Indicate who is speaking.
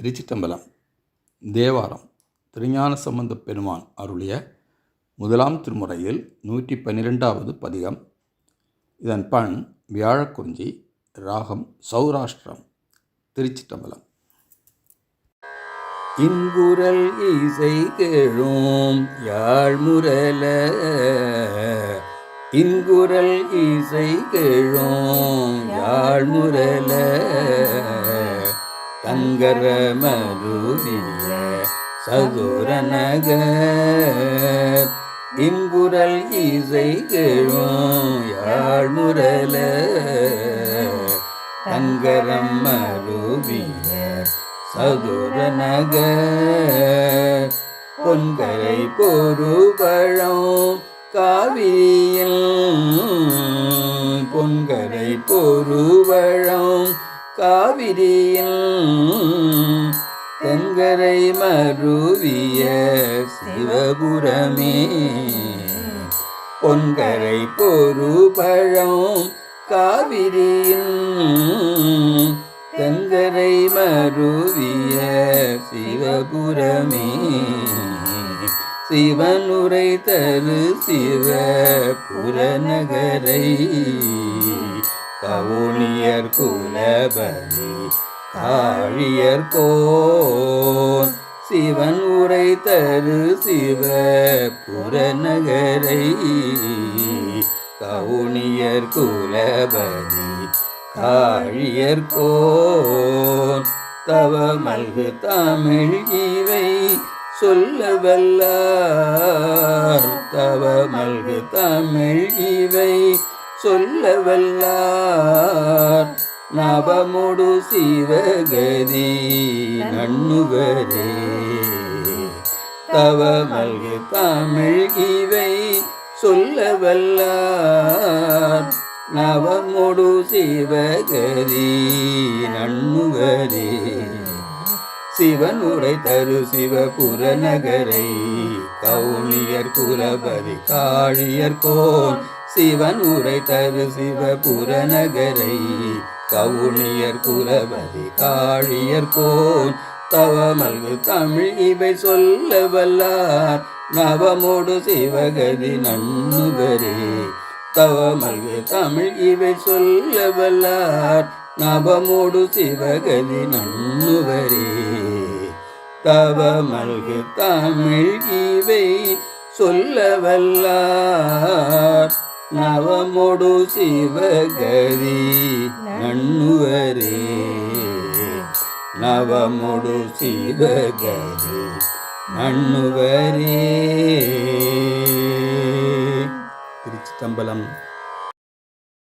Speaker 1: திருச்சிட்டம்பலம் தேவாரம் திருஞான சம்பந்த பெருமான் அருளிய முதலாம் திருமுறையில் நூற்றி பன்னிரெண்டாவது பதிகம். இதன் பண் வியாழக்குறிஞ்சி ராகம் சௌராஷ்டிரம் திருச்சிட்டம்பலம்.
Speaker 2: இன்புரல் இசை கேழும் யாழ்முரல இன்குரல் இசை கேழும் யாழ்முரல தங்கர மருவிய சதுரநக இங்குரல் இசை கேழும் யாழ்முரல தங்கரம் மருவிய சதுரநக பொன்கரை பொறுபழம் காவியில் காவிரியில் தென்கரை மருவிய சிவபுரமே. பொன்கரை பொரு பழம் காவிரியில் தென்கரை மருவிய சிவபுரமே. சிவனுரை தரு சிவ புறநகரை. கவுனியர் குலபதி காழியர் கோன். சிவன் உரை தரு சிவ புறநகரை கவுனியர் குலபதி காழியர் கோன். தவ மல்கு தமிழ் இவை சொல்ல வல்லார். தவ மல்கு தமிழ் இவை சொல்ல வல்லார் நவமுடு சிவகதி நண்ணுவரே. தவமல்கு தமிழ் இவை சொல்ல வல்லார் நவமுடு சிவகரி நண்ணுவரே. சிவன் உரை தரு சிவபுர நகரை கவுனியர் குலபதி காழியர் கோன் சிவன் உரை தரு சிவபுர நகரை கவுனியர் குலபதி காழியர் கோன் தவமல்கு தமிழ் இவை சொல்ல வல்லார் நவமோடு சிவகதி நண்ணுவரே. தவமல்கு தமிழ் இவை சொல்ல வல்லார் நவமோடு சிவகதி நண்ணுவரே. தவமல்கு தமிழ் இவை சொல்ல வல்லார் நவமோடு சிவகதி நண்ணுவரே நவமுடு சிவகரி நண்ணுவரே
Speaker 1: திருச்சிட்டம்பலம்